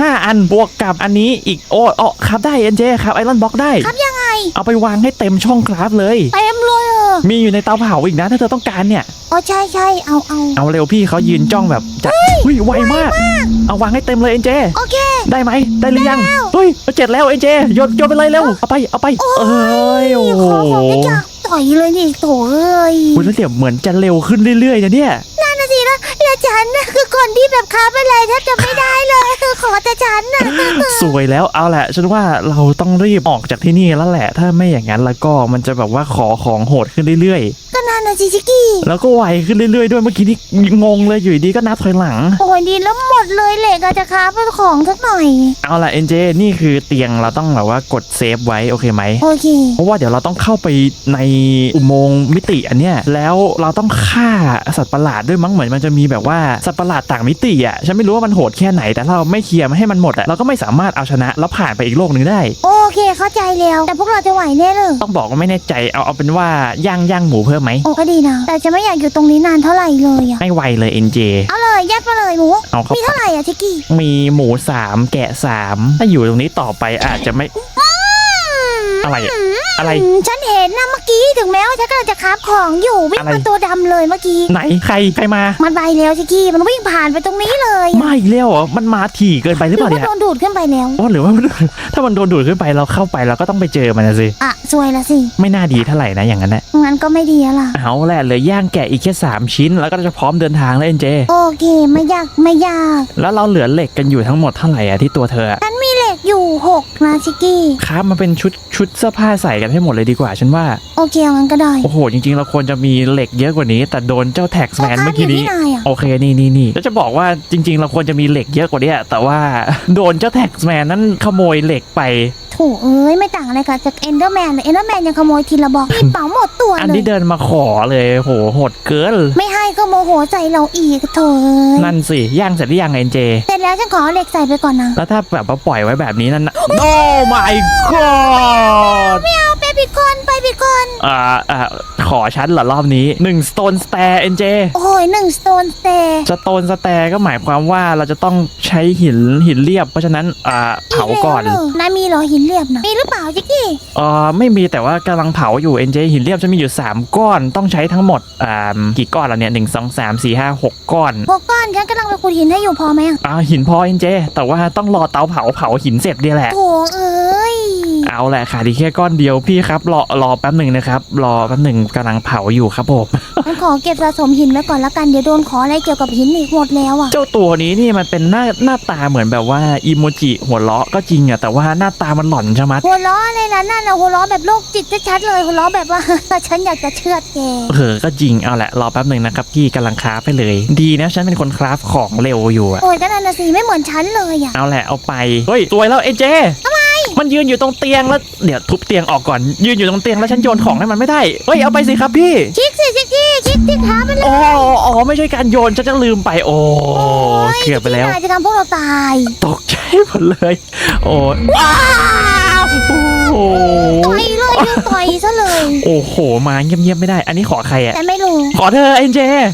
S2: ห้าอัน
S1: ห้าอันบวกกับอันนี้อีกโอ้โอ้ครับได้เอ็นเจครับไอรอนบ็อกได้
S2: ครับยังไง
S1: เอาไปวางให้เต็มช่องคราฟเลย
S2: เต็มเลยเออ
S1: มีอยู่ในเตาเผาอีกนะถ้าเธอต้องการเนี่ย
S2: อ๋อใช่ใช่เอาเอา
S1: เอาเร็วพี่เขายืนจ้องแบบจะเฮ้ยไวมาก เอาวางให้เต็มเลยเอ็นเจ
S2: โอเค
S1: ได้ไหมได้หรือยัง
S2: ได้แล้ว
S1: เฮ้ยเจ็ดแล้วเอ็นเจโยนโยนไปเลยเร็วเอาไปเอาไป
S2: โอ้ย
S1: เอ้ยโอ้
S2: ข
S1: โห
S2: อของไม่จากต่อยเลยนี่โถเอ้ย
S1: คุณแล้วเดี๋ยวเหมือนจะเร็วขึ้นเรื่อยๆนะเนี่ย
S2: นั่นะแล้วฉันนะคือคนที่แบบค้าอะไรแทบจะไม่ได้เลย ขอแต่ฉันนะ
S1: สวยแล้วเอาแหละ ฉันว่าเราต้องรีบออกจากที่นี่แล้วแหละ ถ้าไม่อย่างนั้นแล้วก็มันจะแบบว่าขอของโหดขึ้นเรื่อย
S2: นั่นน่ะจิชิกกี้
S1: ๆแล้วก็ไวขึ้นเรื่อยๆด้วยเมื่อกี้นี่งงเลยอยู่ดีก็นับถอยหลัง
S2: โอ้ยดีแล้วหมดเลยเหล็กอาจจะค้าเป็นของสักหน่อย
S1: เอาล่ะเอ็นเจนี่คือเตียงเราต้องแบบว่ากดเซฟไว้โอเคไหม
S2: โอเค
S1: เพราะว่าเดี๋ยวเราต้องเข้าไปในอุโมงค์มิติอันเนี้ยแล้วเราต้องฆ่าสัตว์ประหลาดด้วยมั้งเหมือนมันจะมีแบบว่าสัตว์ประหลาดต่างมิติอะฉันไม่รู้ว่ามันโหดแค่ไหนแต่ถ้าเราไม่เคลียร์มันให้มันหมดอะเราก็ไม่สามารถเอาชนะแล้วผ่านไปอีกโลกหนึ่งได้
S2: โอเคเข้าใจแล้ว แต่พวกเราจะไหวแน่เลย
S1: ต้องบอกว่าไม่แน่ใจเอาเอาเป็นว่าย่างย่างหมูเพิ่มไหม
S2: โอ้ก็ดีนะ แต่จะไม่อยากอยู่ตรงนี้นานเท่าไหร่เลยอะ
S1: ไม่ไวเลยเอ็นเจ
S2: เอาเลยยัดมาเลยหมู
S1: เอาเข้า
S2: มีเท่าไหร่อะชิกกี้
S1: มีหมูสามแกะสามถ้าอยู่ตรงนี้ต่อไปอาจจะไม่ อะไรอะอะไร
S2: อืมฉันเห็นนะเมื่อกี้ถึงแม้ว่าฉันกำลังจะคาบของอยู่วิ่ง
S1: อะไร
S2: มาตัวดำเลยเมื่อกี้
S1: ไหนใครใครมา
S2: มันไปแล้วชิกกี้มันวิ่งผ่านไปตรงนี้เลยอะ
S1: มาอีกแล้วเหรอมันมาถี่เกินไป
S2: ห
S1: ห
S2: รื
S1: รืออเปล่า
S2: ว่า
S1: เนี่ย
S2: โดนดูดขึ้นไปแล้ว
S1: อ๋อหรือว่า ถ้ามันโดนดูดขึ้นไปเราเข้าไปเราก็ต้องไปเจอมันนะสิ
S2: อะสวยละสิ
S1: ไม่น่าดีเท่าไหร่นะอย่างนั้นนะ
S2: งั้นก็ไม่ดีแล้วล่ะ
S1: เอาแหละเหลยย่างแกะอีกแค่3ชิ้น แล้วก็จะพร้อมเดินทางแล้วเอ็นเจ
S2: โอเคไม่ยากไม่ยาก
S1: แล้วเราเหลือเหล็กกันอยู่ทั้งหมดเท่าไหร่อะที่ตัวเธออะ
S2: ฉันมีเหล็กอยู่ หกนะชิกกี้
S1: ครับมาเป็นชุดชุดเสื้อผ้าใส่กันให้หมดเลยดีกว่าฉันว่า
S2: โอเคเอางั้นก็ได้
S1: โอ้โห จริงๆ เราควรจะมีเหล็กเยอะกว่านี้ แต่โดนเจ้าแท็กแมนเมื่อกี้นี้
S2: ที่นายอะ
S1: โอเคนี่นี่นี่แล้วจะบอกว่าจริง ๆ เราควรจะมีเหล็กเยอะกว่านี้แต่ว่าโดนเจ้าแท็กแมนนั้นขโมยเหล็กไป
S2: ถูก เอ้ยไม่ต่างอะไรกับจากเอนเดอร์แมนเลยเอนเดอร์แมนยังขโมยทีละบอกมีเป๋าหมดตัว
S1: อัน
S2: เล
S1: ที่
S2: ย
S1: เดินมาขอเลยโหโหดเกิน
S2: ไม่ให้ก็โมโหใจเราอีกโถเอ้ย
S1: นั่นสิย่างเสร็จหรือยังเอ็นเจ
S2: เสร็จแล้วฉันขอเหล็กใส่ไปก่อนนะ
S1: แล้วถ้าแบบว่าปล่อยไว้แบบนี้นั่นนะ Oh my god
S2: ไม่เอาไปปิดก่อนไปปิดก่อน
S1: อ่าอ่าขอชั้นเหรอรอบนี้1 stone stair เอ็นเจ
S2: โอ้ยหนึ่งสโตนสเตย์
S1: สโตนสแตร์ก็หมายความว่าเราจะต้องใช้หินหินเรียบ เพราะฉะนั้นอ่าเผาก่อน
S2: นายมีเหรอหินเรียบนะมีหรือเปล่าจิกกี้
S1: เออไม่มีแต่ว่ากำลังเผาอยู่เอ็นเจหินเรียบจะมีอยู่ 3 ก้อนต้องใช้ทั้งหมดอ่ากี่ก้อนแล้วเนี่ยหนึ่งสองสามสี่ห้าหกก้อน
S2: พวกก้อนฉันกำลังไปขุดหินให้อยู่พอไหมอะ
S1: อ่าหินพอเอ็นเจแต่ว่าต้องรอเตาเผาเผาหินเสร็จเดียแหละ
S2: โถเอ้ย
S1: เอาแหละขาดอีกแค่ก้อนเดียวพี่ครับรอรอแป๊บหนึ่งนะครับ รอแป๊บหนึ่งกำลังเผาอยู่ครับผม
S2: ฉันขอเก็บสะสมหินไว้ก่อนละกันเดี๋ยวโดนขออะไรเกี่ยวกับหินอีกหมดแล้วอะ
S1: เจ้าตัวนี้นี่มันเป็นหน้าหน้าตาเหมือนแบบว่าอีโมจิหัวเราะก็จริงอะแต่ว่าหน้าตามันหล่อนใช่ไหม
S2: หัวล้ออะไรล่ะนั่นน่ะหัวล้อแบบโรคจิตชัดๆเลยหัวล้อแบบว่า ฉันอยากจะเชือดแก
S1: เออก็จริงเอาแหละรอแป๊บหนึ่งนะครับพี่กำลังคราฟไปเลย ดีนะฉันเป็นคนคราฟของเร็วอยู่อะ
S2: โอ้ยก็นั่นน่ะสิไม่เหมือนฉันเลยอะ
S1: เอาแหละเอาไปเฮ้ยสวยแล้วเอเจทำไม มันยืนอยู่ตรงเตียงแล้วเดี๋ยวทุบเตียงออกก่อน ยืนอยู่ตรงเตียงแล้วฉันโยนของให้มันไม่ได้เฮ้ยเอาไปสิครับพี่
S2: ชิกสิชิกกี้ชิกที่ขามันเลย
S1: อ๋ออ๋อไม่ใช่การโยนฉันจะลืมไปโอ้เกือบไปแล้ว
S2: นายจะทำพวกเราตาย
S1: ตกใจหมดเลย โอ้ยว้าวโอ้
S2: ต่อยเลยต่อยซะเลย
S1: โอ้โหมาเงียบๆไม่ได้ อันนี้ขอใครอะ
S2: แต่ไม่รู้
S1: ขอเธอเอ็นเจ
S2: ไงอะ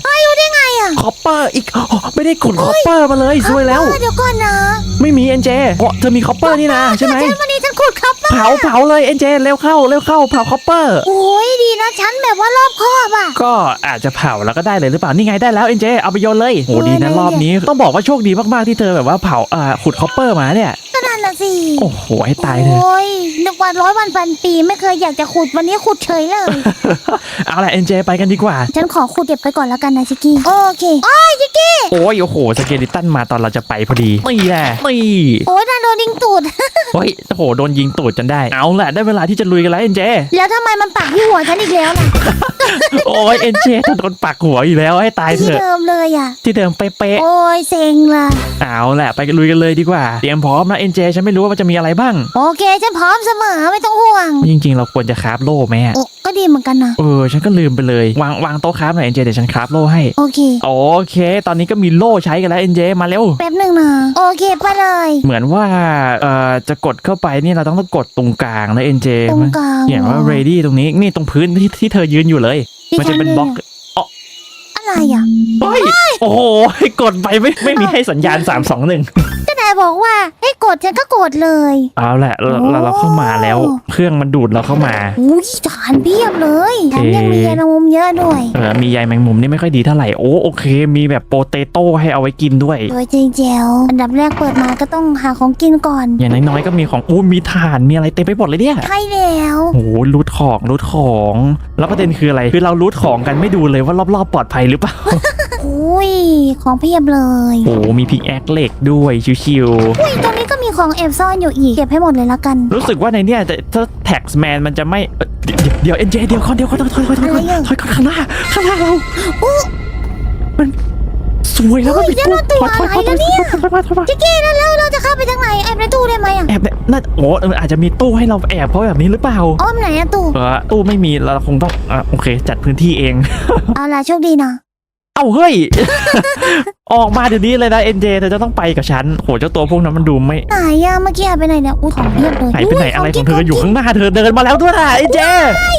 S1: คอปเปอร์อีกอ๋อไม่ได้ขุดคอปเปอร์มาเลยสวยแล้ว
S2: เออเดี๋ยวก่อนนะ
S1: ไม่มีเอ็นเจเพราะเธอมีคอปเปอร์นี่นะใช่ไหม
S2: ฉันวันนี้ฉันขุดครับ
S1: เผาเผาเลยเอ็นเจเร็วเข้าเร็วเข้าเผาคอปเปอร์
S2: โอ้ยดีนะฉันแบบว่ารอบคอบอะ
S1: ก็อาจจะเผาแล้วก็ได้เลยหรือเปล่านี่ไงได้แล้วเอ็นเจเอาไปโยนเลยโอ้ดีนะ
S2: เออ
S1: รอบนี้ต้องบอกว่าโชคดีมากๆที่เธอแบบว่าเผาอ่าขุดคอปเปอร์มาเนี่ย
S2: ก็ นั่นน่ะสิ
S1: โอ้โหให้ตายเถอะ
S2: โอ้ยนึกว่าร้อยวันพันปีไม่เคยอยากจะขุดวันนี้ขุดเฉยเลย
S1: เอาละเอ็นเจไปกันดีกว่า
S2: ฉันขอขุดเก็บไปก่อนแล้วกันนะชิกกี้ โอเค โอ้ยชิกกี้
S1: โอ้ยโอ้โหสเกลิตันมาตอนเราจะไปพอดีนี่แหละนี่
S2: โอ้ยน่าโดนดิงตูด
S1: เฮ้ยโอ้โหโดนยิงตูดจนได้ เอาละได้เวลาที่จะลุยกันแล้วเอ็นเจ
S2: แล้วทำไมมันปักที่หัวฉันอีกแล้วล่ะ
S1: โอ้ยเอ็นเจเธอโดนปักหัวอีกแล้วให้ตายเถ
S2: ที่
S1: อะ
S2: เดิมเลยอะ
S1: ที่เดิมเป๊ะ
S2: โอ้ยเซ็งล่ะ
S1: ๆเอาแหละไปกันลุยกันเลยดีกว่าเตรียมพร้อมนะเอ็นเจฉันไม่รู้ว่ามันจะมีอะไรบ้าง
S2: โอเคฉันพร้อมเสมอไม่ต้องห่วง
S1: จริง ๆ เราควรจะคราฟโล่ไหมอะ
S2: โอ้ก็ดีเหมือนกันนะ
S1: เออ ฉันก็ลืมไปเลยวางวางโต๊ะคราฟหน่อยเอ็นเจเดี๋ยวฉันคราฟโล่ให้
S2: โอเค
S1: โอเค ตอนนี้ก็มีโล่ใช้กันแล้วเอ็นเจมาเร็ว
S2: แป๊บหนึ่งนะโอเคไปเลย
S1: เหมือนว่าเอ่อจะกดเข้าไปนี่เราต้องต้องกดตรงกลางนะเอ็นเจ
S2: ตรงกลาง
S1: อย่างว่า
S2: หรอ
S1: ready ตรงนี้นี่ตรงพื้นที่ที่เธอยืนอยู่เลย
S2: ดิ
S1: มัน
S2: ฉั
S1: จะเป็นบล็อก
S2: อะไรอะ
S1: เฮ้ย โอ้โหกดไปไม่ไม่มีให้สัญญาณ 3 2 1
S2: ก็นายบอกว่าให้กดฉันก็กดเลย
S1: เอาแหละเราเราเราเข้ามาแล้ว เครื่องมันดูดเราเข้ามา
S2: อุ้ยฐานเพียบเลยแถมยังมียาแมงมุมเยอะด้วย
S1: เออมีใยแมงมุมนี่ไม่ค่อยดีเท่าไหร่โอ้โอเค มีแบบโปเตโต้ให้เอาไว้กินด้วย
S2: โดยจริงแจวอันดับแรกเปิดมาก็ต้องหาของกินก่อน
S1: อย่างน้อยๆก็มีของอู้มีถ่านมีอะไรเต็มไปหมดเลยเนี่ย
S2: ใช่แล้ว
S1: โอ้โหรูทของรูทของ แล้วประเด็นคืออะไรคือเรารูทของกันไม่ดูเลยว่ารอบๆปลอดภัยหรือเปล่า
S2: โห อุ้ยของเพียบเลย
S1: โอ้มีพิกแอคเหล็กด้วยชิว
S2: อุ้ยตรงนี้ก็มีของแอบซ่อนอยู่อีก เก็บให้หมดเลยละกัน
S1: ๆรู้สึกว่าในเนี้ยจะถ้าแท็กแมนมันจะไม่เอ่อเดี๋ยวเดี๋ยวเอ็นเจเดี๋ยวก่อนเดี๋ยวก่อนถอยถอยถอยถอย
S2: อะไรอะ
S1: ถอยก่อนข้างหน้าข้างหน้าเรา
S2: อู้
S1: มันสวยแล้วมัน
S2: เฮ้ย
S1: มี
S2: แล้วมันตัว
S1: ถอยถอยถอย
S2: อะไรนะเนี่ย
S1: ถอยถอยถอยถอย
S2: จิกกี้แล้วแล้วเราจะเข้าไปทางไหนแอบในตู้ได้ไหมอะ
S1: แอบเนี่ยน่าโอ้เอออาจจะมีตู้ให้เราแอบเพราะแบบนี้หรือเปล่า
S2: อ้อมไหนอะตู้
S1: เออตู้ไม่มีเราคงต้องอะโอเค จัดพื้นที่เอง
S2: เอาล่ะโชคดีนะ
S1: เอ้าเฮ้ย ออกมาเดี๋ยวนี้เลยนะเอ็นเจเธอจะต้องไปกับฉันโหเจ้าตัวพวกนั้นมันดูไม่
S2: ไหนอะเมื่อกี้หายไปไหนเนี่ยอุ้ยของเพียบเลย
S1: หายไปไหน
S2: ย
S1: อะไรของ
S2: กิน
S1: เธออยู่ข้างหน้าเธอเดินมาแล้วด้วยนะเอ็นเจ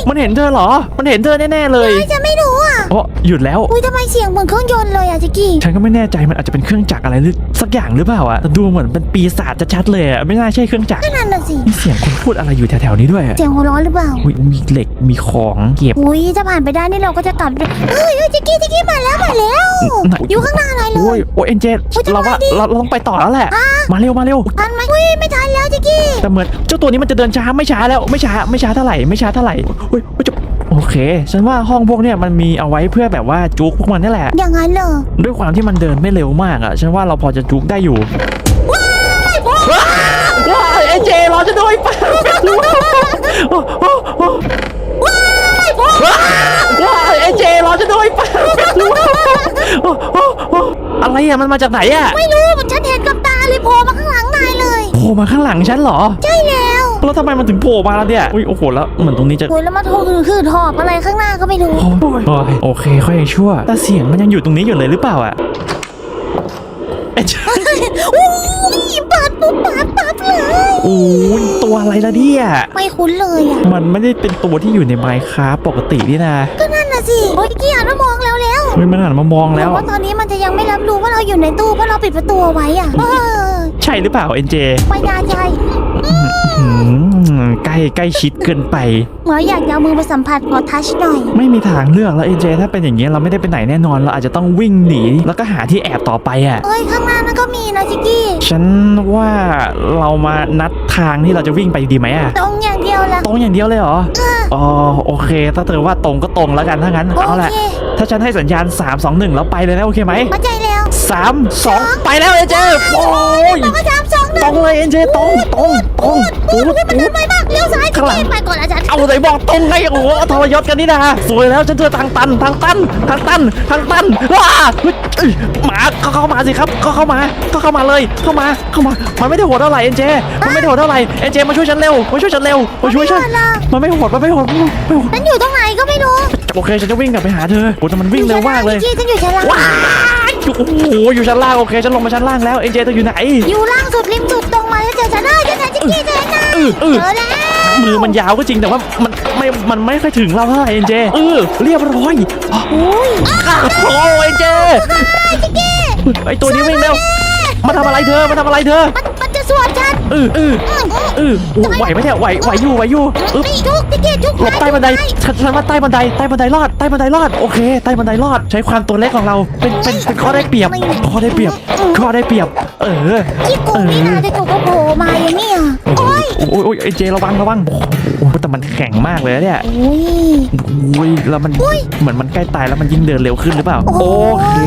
S1: มันเห็นเธอเหรอ มันเห็นเธอแน่ๆเลย
S2: ไม่จะไม่รู้อะ
S1: โอ้หยุดแล้ว
S2: อุ้ยทำไมเสียงเหมือนเครื่องยนต์เลยอะจิกกี้
S1: ฉันก็ไม่แน่ใจมันอาจจะเป็นเครื่องจักรอะไรหรือสักอย่างหรือเปล่าอะแต่ดูเหมือนเป็นปีศาจชัดๆเลยอะไม่น่าใช่เครื่องจักร
S2: ก็นั่นน่ะสิ
S1: มีเสียงคนพูดอะไรอยู่แถวๆนี้ด้วยอะ
S2: เสียงหัวเร้อนหรือเปล่า
S1: อุ๊ยมีเหล็กมีของเก็บ
S2: อุ้ยถ้าผ่านไปได้นี่เราก็จะกลับด้วยเฮ้ยเฮ้ยจิกกี้จิกกี้มาแล้วมาแล้ว
S1: ไหน
S2: อยู่ข้างหน้าอะไรเล
S1: โอ้ย
S2: ย
S1: โอ้ยเอ็นเจ
S2: โอ้ยทำไม
S1: เราว่า
S2: ดิ
S1: เราเราต้องไปต่อแล้วแหละ มาเร็วมาเร็ว
S2: ทันไหมอุ้ยไม่ทันแล้วจิกกี้
S1: แต่เหมือนเจ้าตัวนี้มันจะเดินช้าไม่ช้าแล้วไม่ช้าไม่ช้าเท่าไหร่ไม่ช้าเท่าไหร่เฮ้ยเฮ้ยจะโอเค ฉันว่าห้องพวกเนี้ยมันมีเอาไว้เพื่อแบบว่าจุกพวกมันนี่แหละ
S2: อย่างนั้นเหรอ
S1: ด้วยความที่มันเดินไม่เร็วมากอะ ฉันว่าเราพอจะจุกได้อยู่ว้ายว้ายไอเจรอจะด้วยป่ะโอ้โอ้โอ้ว้ายว้ายไอเจรอจะด้วยป่ะ โอ้โอ้โอ้อะไรอะมันมาจากไหนอะ
S2: ไม่รู้ฉันเห็นกับตาเลยโผล่มาข้างหลังนายเลย
S1: โผล่มาข้างหลังฉันเหรอ
S2: ใช่แล้ว
S1: แล้วทำไมมันถึงโผล่มาแล้วเนี่ยอุ้ยโอ้โหแล้วเหมือนตรงนี้จะ
S2: โอ้ยแล้วมาโทรคือคือหอบอะไรข้างหน้าก็ไม่รู้
S1: โอ้ยโอ้ยโอเคค่อยยังชั่ว แต่เสียงมันยังอยู่ตรงนี้อยู่เลยหรือเปล่าอะเอ๊ะ
S2: อุ้ยเปิดปุ๊บปั๊บปั๊บเลย
S1: โอ้ยตัวอะไรละเนี่ย
S2: ไม่คุ้นเลยอะ
S1: มันไม่ได้เป็นตัวที่อยู่ในไมค์ค a f t ปกตินี่นะ
S2: ก็นั่นน่ะสิโอ้ยกี้หันมามองแล้วแล้ว
S1: เฮ้ยมันหันมามองแล้ว
S2: ว่าตอนนี้มันจะยังไม่รับรู้ว่าเราอยู่ในตู้เพราะเราปิดประตูเอาไว้อะเออ
S1: ใช่หรือเปล่าเอ็นเจ
S2: ไม่น่าใช่
S1: ใกล้ใกล้ชิดเกินไป
S2: เหมือนอยากจะเอามือไปสัมผัสขอทัชหน่อย
S1: ไม่มีทางเลือกแล้วเอ็นเจถ้าเป็นอย่างนี้ยเราไม่ได้ไปไหนแน่นอน เราอาจจะต้องวิ่งหนีแล้วก็หาที่แอบต่อไปอะ
S2: เอ้ยข้างหน้านั่นก็มีนะจิกกี้
S1: ฉันว่าเรามานัดทางที่เราจะวิ่งไปดีไหมอะ
S2: ตรงอย่างเดียวละ
S1: ตรงอย่างเดียวเลยเหรออ๋อโอเค ถ้าเธอว่าตรงก็ตรงแล้วกันถ้างั้น
S2: โอ
S1: เอาแหละ
S2: เค
S1: ถ้าฉันให้สัญญาณ 3 2 1 แล้วไปเลยนะโอเคไหม
S2: เข้าใจแล้ว
S1: สามสองไปแล้วเอ็นเจโอ้ย
S2: ก็สามสองหนึ่ง
S1: ตรงเลยเอ็นเจตรงตรงตรงปูด
S2: มัน
S1: ปู
S2: เดิ
S1: ด
S2: นไปมากเลี้ยวซ้าย
S1: ข้างหลัง
S2: ไปก่อนอาจารย์
S1: เอาไหนบอกตรงไงโอ้โหทรยศกันนี่นะสวยแล้วฉันเจอทางตันทางตันทางตันทางตันว้าเฮ้ยเอ้ยหมาก็เข้ามาสิครับ ก็เข้ามา ก็เข้ามาเลยเข้ามาเข้ามา มันไม่ได้โหดเท่าไหร่เอ็นเจ มันไม่ได้โหดเท่าไหร่เอ็นเจมาช่วยฉันเร็วมาช่วยฉันเร็วมาช่วยฉัน
S2: ละ
S1: มันไม่โหดมันไม่โหดไม่โหดไม่โหด
S2: ฉันอยู่ตรงไหนก็ไม่รู้
S1: โอเคฉันจะวิ่งกลับไปหาเธอโอ้แต่มันวิ่งเร็วมากเลย
S2: ที่ฉันอยู่ชั้นล่าง
S1: ว้ายโอ้โหอยู่ชั้นล่างโอเคฉันลงมาชั้นล่างแล้วเอ็นเจเธออยู่ไหน
S2: อยู่ล่างสุดริมสุดตรงมาแล้วเจอฉันได้เจอฉันจิกกี้เจอฉัน
S1: เออเออ
S2: เจอแล้ว
S1: มือมันยาวก็จริงแต่ว่ามันไม่ มันไม่ค่อยถึงเราเท่าไหร่เอ็นเจเออเรียบร้อย
S2: อุ้ย
S1: โอ้เอ็นเจไอตัวนี้วิ่งเร็วมาทำอะไรเธอมาทำอะไรเธอ
S2: มันมันจะสวนฉัน
S1: เออเออเออโอ้ไหวไหมเนี่ยไหวไหวอยู่ไหวอยู่เออ
S2: ไอ้จุกจิกกี้จุก
S1: หลบใต้บันไดฉันฉันว่าใต้บันไดใต้บันไดรอดใต้บันไดรอดโอเคใต้บันไดรอด ใช้ความตัวเล็กของเราเป็นเป็นเป็นข้อได้เปรียบข้อได้เปรียบข้อได้เปรียบ เออ
S2: ที่โกงนี่นาจะจุกก็โผล่มาอย่างเนี้ย
S1: โอ้ยโอ้ยโอ้ยเอ็นเจระวังระวังโอ้โหแต่มันแข็งมากเลยนะเนี่ย
S2: อุ้ย
S1: อุ้ยแล้วมันเหมือนมันใกล้ตายแล้วมันยิ่งเดินเร็วขึ้นหรือเปล่า
S2: โอ้
S1: โอยเค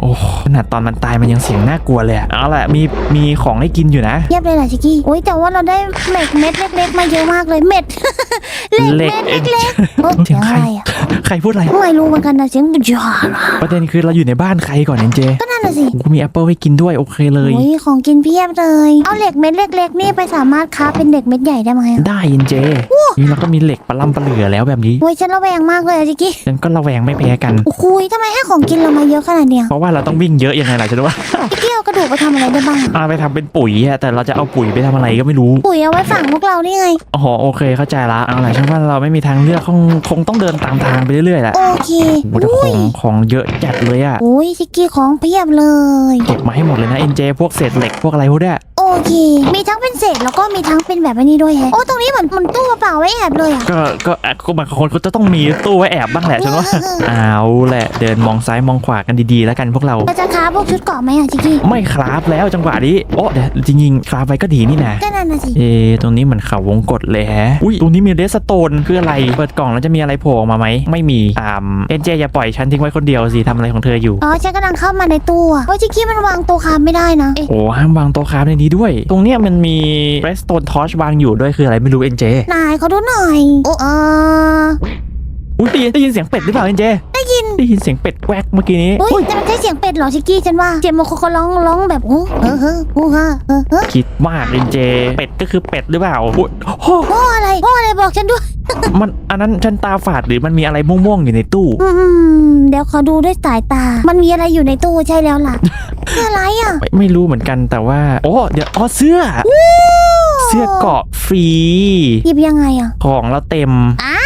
S1: โอ้ขนาดตอนมันตายมันยังเสียงน่ากลัวเลยอะเอาล่ะมีมีของให้กินอยู่นะ
S2: เยียบเลยล่ะจิกกี้อุ้ยแต่ว่าเราได้เม็ดเม็ดเล็กๆมาเยอะมากเลยเม็ดเล็กเม็ดเล็กๆเฮ้ย
S1: เสียง
S2: อะ
S1: ใคร
S2: ไรอะ
S1: ใครพูดอะไร
S2: ไม่รู้เหมือนกันนะเสียงจา
S1: ประเด็นคือเราอยู่ในบ้านใครก่อนเอ็นเจ
S2: ก็นั่นน่ะสิ
S1: โอ้โหมีแอปเปิลให้กินด้วยโอเคเลย
S2: โอ้ยของกินเพียบเลย เอาเหล็กเม็ดเล็กๆนี่ไปสามารถค้าเป็นเด็กเม็ดใหญ่ได้ไหมอะ
S1: ได้เอ็นเจ นี่เราก็มีเหล็กปลาล่ำปลาเหลือแล้วแบบนี้
S2: โอ้ยฉันระแวงมากเลยอะจิกกี้
S1: ฉันก็ระแวงไม่แพ้กัน
S2: โอ้โหยทำไมให้ของกินเรามาเยอะขนาดเนี้ย
S1: เพราะว่าเราต้องวิ่งเยอะยังไงล่ะฉันว่า
S2: จิกกี้เอากระดูกไปทำอะไรได้บ้าง
S1: เอาไปทำเป็นปุ๋ยอะแต่เราจะเอาปุ๋ยไปทำอะไรก็ไม่รู้
S2: ปุ๋ยเอาไว้ฝังพวกเรานี่ไง
S1: อ๋อโอเคเข้าใจละเอาล่ะฉันว่าเราไม่มีทางเลือกคงคงต้องเดินตามทางไปเรื่อยๆแหละ
S2: โอเค
S1: โอ้โหแต่ของของเยอะจัดเลยอะ
S2: โอ้ยจิกกี้ของเพียบเลย
S1: เก็บมาให้หมดเลยนะเอ็นเจพวกเศษเหล็กพวกอะไรพวกเนี้ย
S2: โอ เค มีทั้งเป็นเศษแล้วก็มีทั้งเป็นแบบนี้ด้วยแฮะโอ้ตรงนี้เหมือนมันตู้เปล่าไว้แอบเลยอะ
S1: ก็ก็อะก็บางคนเขาจะต้องมีตู้ไว้แอบบ้างแหละฉันว่า เอาแหละเดินมองซ้ายมองขวากันดีๆ แล้วกันพวกเรา
S2: เราจะค้าพวกชุดเกราะไหมอะชิคกี้
S1: ไม่คราฟแล้วจังหวะนี้โอ้เดี๋ยวจริงๆคราฟไว้ก็ดีนี่นะ
S2: ก็นั่นน่ะสิ
S1: เอะตรงนี้เหมือนเขาวงกดเลยแฮะ อุ้ยตรงนี้มีเรสโตนคืออะไร เปิดกล่องแล้วจะมีอะไรโผล่ออกมาไหม ไม่มีตามเอ็นเจอย่าปล่อยฉันทิ้งไว้คนเดียวสิทำอะไรของเธออยู่
S2: อ๋อฉันกำลังเข้ามาในตู้อะโอ้ยชิคกี้มันวางตัวค้าไม่ได้นะ เอ๊ะ
S1: โอ้ห้ามวางโต๊ะคราฟในนี้ด้วยตรงเนี้ยมันมีเรสโตนทอชวางอยู่ด้วยคืออะไรไม่รู้เอ็นเจ
S2: นายเขาดูหน่อยโอ้เออ
S1: อุ้ยได้ยินได้ยินเสียงเป็ดหรือเปล่าเอ็นเจ
S2: ได้ยิน
S1: ได้ยินเสียงเป็ดแกวกเมื่อกี้นี้
S2: อุ้ยแต่มันใช่เสียงเป็ดเหรอชิคกี้ฉันว่าเจมโมโคโคร้องร้องแบบโอ้เออเออโอ้ฮะเออเออ
S1: คิดมากเอ็นเจ เป็ดก็คือเป็ดหรือเปล่าอุ๊ยโอ้
S2: โอ้อะไรโอ้อะไรบอกฉันด้วย
S1: มันอันนั้นฉันตาฝาดหรือมันมีอะไรม่วงๆอยู่ในตู้
S2: อืมเดี๋ยวขอดูด้วยสายตา มันมีอะไรอยู่ในตู้ใช่แล้วล่ะ คืออะไรอะ
S1: ไม่ไม่รู้เหมือนกันแต่ว่า โอ้เดี๋ยวอ๋อเสื้อ เสื้อเกราะฟรี
S2: หยิบยังไงอะ
S1: ของเราเต็ม
S2: อ้า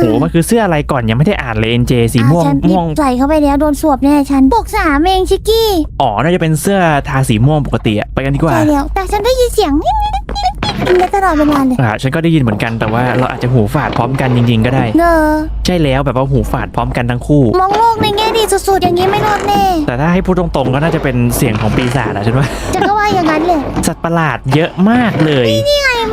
S1: โอ้มันคือเสื้ออะไรก่อนยังไม่ได้อ่านเลยเอ็นเจสีม่วง
S2: อะฉันหยิ
S1: ม่ว
S2: บ
S1: ง
S2: ใส่เข้าไปแล้วโดนสวบแน่ฉันปกสามเองชิคกี้
S1: อ๋อน่าจะเป็นเสื้อทาสีม่วงปกติอะไปกันดีกว่า
S2: ใช่แล้วแต่ฉันได้ยินเสียงนิดนิดนิด นิดนิดตลอดเวลาเลย
S1: อ่าฉันก็ได้ยินเหมือนกันแต่ว่าเราอาจจะหูฝาดพร้อมกันจริงๆก็ได้
S2: เนอะ
S1: ใช่แล้วแบบว่าหูฝาดพร้อมกันทั้งคู่
S2: มองโลกในแง่ดีสุดๆ อย่างนี้ไม่รอดแน่
S1: แต่ถ้าให้พูดตรงๆก็น่าจะเป็นเสียงของปีศาจอะฉันว่า
S2: จะก็ว่าอย่างนั้นเลย
S1: สัตว์ประหลาดเยอะมากเลย
S2: ไอ้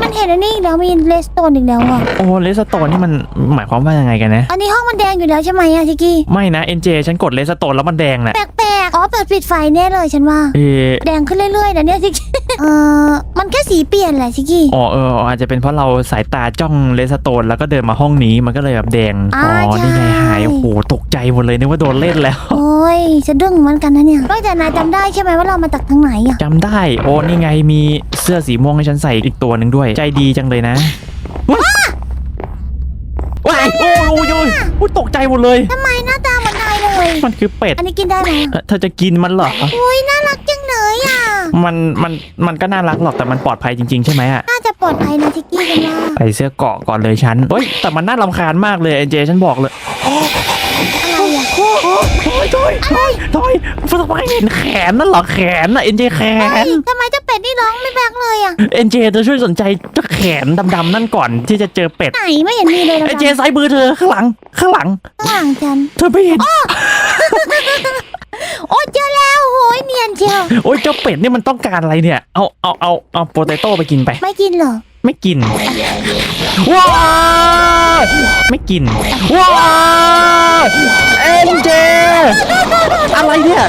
S2: มันเห็นอันนี้อีกแล้วมีเลสโตนอีกแล้วอะ
S1: โอ้เลสโตนนี่มันหมายความว่ายังไงกันนะ
S2: อันนี้ห้องมันแดงอยู่แล้วใช่ไหมอะชิคกี้
S1: ไม่นะเอ็นเจฉันกดเลสโตนแล้วมันแดงน่ะ
S2: แปลกๆอ๋อเปิดปิดไฟแน่เลยฉันว่า
S1: เออ
S2: แดงขึ้นเรื่อยๆนะเนี่ยชิคกี้ เออมันแค่สีเปลี่ยนแหละชิคกี้
S1: อ๋อเอออาจจะเป็นเพราะเราสายตาจ้องเลสโตนแล้วก็เดินมาห้องนี้มันก็เลยแบบแดง
S2: อ่า
S1: อ๋อนี่ไง
S2: ใช่
S1: หายโอ้โหตกใจหมดเลยนึกว่าโดนเล่นแล้ว
S2: โอ้ยจะดึงเหมือนกันนะเนี่ยก็แต่นายจำได้ใช่ไหมว่าเรามาจากทางไหนอะ
S1: จำได้โอ้นี่ไงมีเสื้อสีม่วงให้ฉันใส่อีกตัวหนึ่งด้วย ใจดีจังเลยนะว้ายโอ้ยโอ้ยโอ้ยโอ้ยตกใจหมดเลย
S2: ทำไมหน้าตาเห มือนนายเลย
S1: มันคือเป็ด
S2: อันนี้กินได้ไหม
S1: เอ่อเธอจะกินมันเหรอ
S2: อุ้ยน่ารักจังเลยอะ
S1: มันมันมันก็น่ารักหรอกแต่มันปลอดภัยจริงๆใช่ไหมอะ
S2: น่าจะปลอดภัยนะชิคกี้กันว่า
S1: ใส่เสื้อเกราะก่อนเลยฉันเฮ้ยแต่มันน่ารำคาญมากเลยเอ็นเจฉันบอกเลย
S2: อะไรอะ
S1: โอ้โหโอ้ยโอ้ยโอ้ยโอ้ยทำไมเห็นแขนนั่นเหรอแขนน่ะเอ็นเจแข
S2: เฮ้
S1: น
S2: ยทำไมเจ้าเป็ดนี่ร้องไม่แบกเลยอะ
S1: เอ็นเจเธอช่วยสนใจเจ้าแขนดำๆนั่นก่อนที่จะเจอเป็ด
S2: ไหนไม่เห็นมีเลยนะ
S1: เอ็นเจซ้ายมือเธอข้างหลังข้างหลัง
S2: ข้างหลังฉัน
S1: เธอไม่เห็น
S2: โอ้เจอแล้วโหยเนียนเชียว
S1: โอ้ยเจ้าเป็ดนี่มันต้องการอะไรเนี่ย เอาเอาเอาเอาโปเตโต้ไปกินไป
S2: ไม่กินเหรอ
S1: ไม่กิน ว้าวไม่กิน ว้าวเอ็นเจ อะไรเนี่ย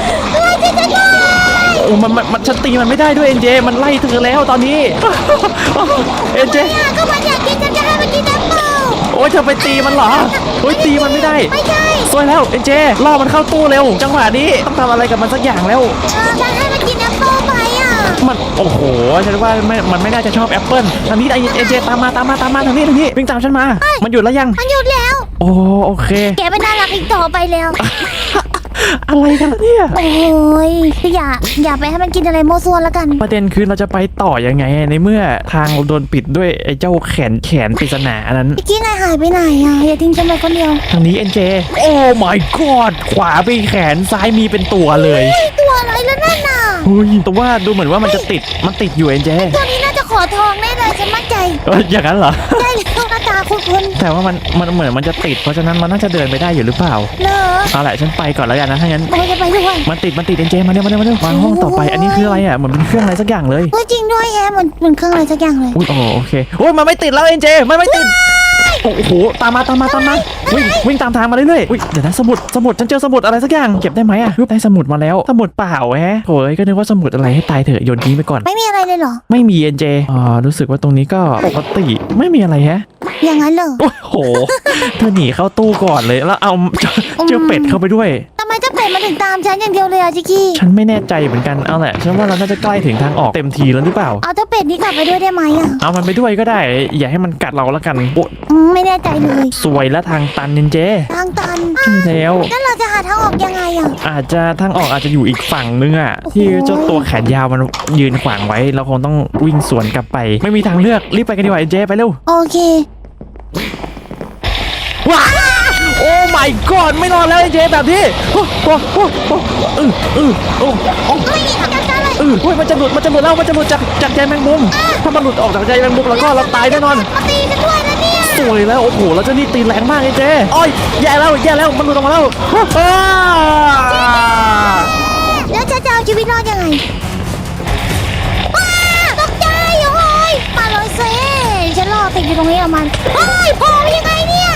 S1: โอ้มันมันมันฉันตีมันไม่ได้ด้วยเอ็นเจ มันไล่เธอแล้วตอนนี้ เอ็นเจ
S2: เนี่ยก็มันอยากกินฉันจะให้มันกินแอปเปิ้ล
S1: โอ้ยเธอไปตีมันเหรอ โอ้ยตีมันไม่ได้
S2: ไม่ใช่
S1: สวยแล้วเอ็นเจล่อมันเข้าตู้เร็ว จังหวะนี้ต้องทำอะไรกับมันสักอย่างแล้ว
S2: เออฉัน
S1: มันโอ้โหฉันว่าไม่มันไม่น่าจะชอบแอปเปิลทางนี้ไอเอ็นเจตามมาตามมาตามมาทางนี้ทางนี้วิ่งตามฉันมา มันหยุดแล้วยัง
S2: มันหยุดแล้ว
S1: โอ้โอเค
S2: แกไม่น่ารักอีกต่อไปแล้ว
S1: อะไรกันล่ะเนี่ย
S2: โอ้ยอย่าอย่าไปให้มันกินอะไรโมวซัวแล้วกัน
S1: ประเด็นคือเราจะไปต่อยังไงในเมื่อทางเราโดนปิดด้วยไอ้เจ้าแขนแขนปริศนาอันนั้น
S2: พี่กี้นายหายไปไหนอะอย่าทิ้งฉันไปคนเดียว
S1: ทางนี้เอ็นเจโอ้ my god ขวาไปแขนซ้ายมีเป็นตัวเลย
S2: เฮ้ยตัวอะไรแล้วนั่นน่ะ
S1: เฮ้ย แต่ว่าดูเหมือนว่ามันจะติดมันติดอยู่เอ็นเจ
S2: ตัวนี้น่าจะขอทองแน่เลยฉันมั่นใจ
S1: เอ้ยอย่างนั้นเหรอ
S2: ได้แล้วหน้าตาคุ้น
S1: แต่ว่ามันมันเหมือนมันจะติดเพราะฉะนั้นมันน่าจะเดินไปได้อยู่หรือเปล่า
S2: ๆเลอ
S1: เอาละฉันไปก่อนแล้วกันนะถ้างั้น
S2: โอ้ยจะไปด้วย
S1: มันติดมันติดเอ็นเจมาเร็วมาเร็วมาเร็ววางห้องต่อไปอันนี้คืออะไรอะเหมือนเป็นเครื่องอะไรสักอย่างเลย
S2: เฮ้ยจริงด้วยแฮะเหมือนเหมือนเครื่องอะไรสักอย่างเลย
S1: อุ้ยโอ้โอเคโอ้ยมันไม่ติดแล้วเอ็นเจมันไม่ติด โอ้โหตามมาตามมาตามมาวิ่งวิ่งตามทางมาเรื่อยๆอุ้ยเดี๋ยวนะสมุดสมุดฉันเจอสมุดอะไรสักอย่างเก็บได้ไหมอะปึ๊บได้สมุดมาแล้ว สมุดเปล่าแฮะโอ้ยก็นึกว่าสมุดอะไรให้ตายเถอะโยนทิ้งไปก่อน
S2: ไม่มีอะไรเลยเหรอ
S1: ไม่มีเอ็นเจอ่ารู้สึกว่าตรงนี้ก็ปกติไม่มีอะไรแฮะ
S2: อย่างนั้นเหรอ
S1: โอ้โหเธอหนีเข้าตู้ก่อนเลยแล้วเอาเจอเจอเป็ดเข้าไปด้วย
S2: ทำไม เจ้าเป็ดมาถึงตามฉันอย่างเดียวเลยอะจิกกี้
S1: ฉันไม่แน่ใจเหมือนกัน เอาแหละ ฉันว่าเราน่าจะใกล้ถึงทางออกเต็มทีแล้วหรือเปล่า
S2: เอาเจ้าเป็ดนี้กลับไปด้วยได้ไหมอะ
S1: เอามันไปด้วยก็ได้ อย่าให้มันกัดเราแล้วกันโอ้
S2: อืมไม่แน่ใจเลย
S1: สวยและทางตันเอ็นเจ
S2: ทางตัน
S1: ใช่แล้ว
S2: แล้วเราจะหาทางออกยังไงอะ
S1: อาจจะทางออกอาจจะอยู่อีกฝั่งนึงอะ
S2: โอ้โห
S1: ที่เจ้าตัวแขนยาวมันยืนขวางไว้ เราคงต้องวิ่งสวนกลับไป ไม่มีทางเลือกรีบไปกันดีกว่าเอ็นเจไปเร็ว
S2: โอเค
S1: ว้าโอ้ my god ไม่รอดแล้วเอ็นเจแบบนี้โอ้โอ้โอ้โอ้เออเออโอ้โอ้
S2: เฮ้ยจัดการเลย
S1: เออเฮ้ยมันจะหลุดมันจะหลุดแล้วมันจะหลุดจากจากใจแมงมุม ถ้ามันหลุดออกจากใจแมงมุมแล้วก็เราตายแน่นอน
S2: มาตีกันด้วยนะเนี่ย
S1: สวยแล้วโอ้โหแล้วเจ้านี่ตีแรงมากไอ้เจ๊อ้อยแย่แล้วแย่แล้วมันหลุดออกมาแล้วอ้า
S2: แล้วจะจะเอาชีวิตรอดยังไงว้าตกใจโอ้ยมาเลยเซ่ฉันรอติดอยู่ตรงนี้กับมันเฮ้ยพอยังไงเนี่ย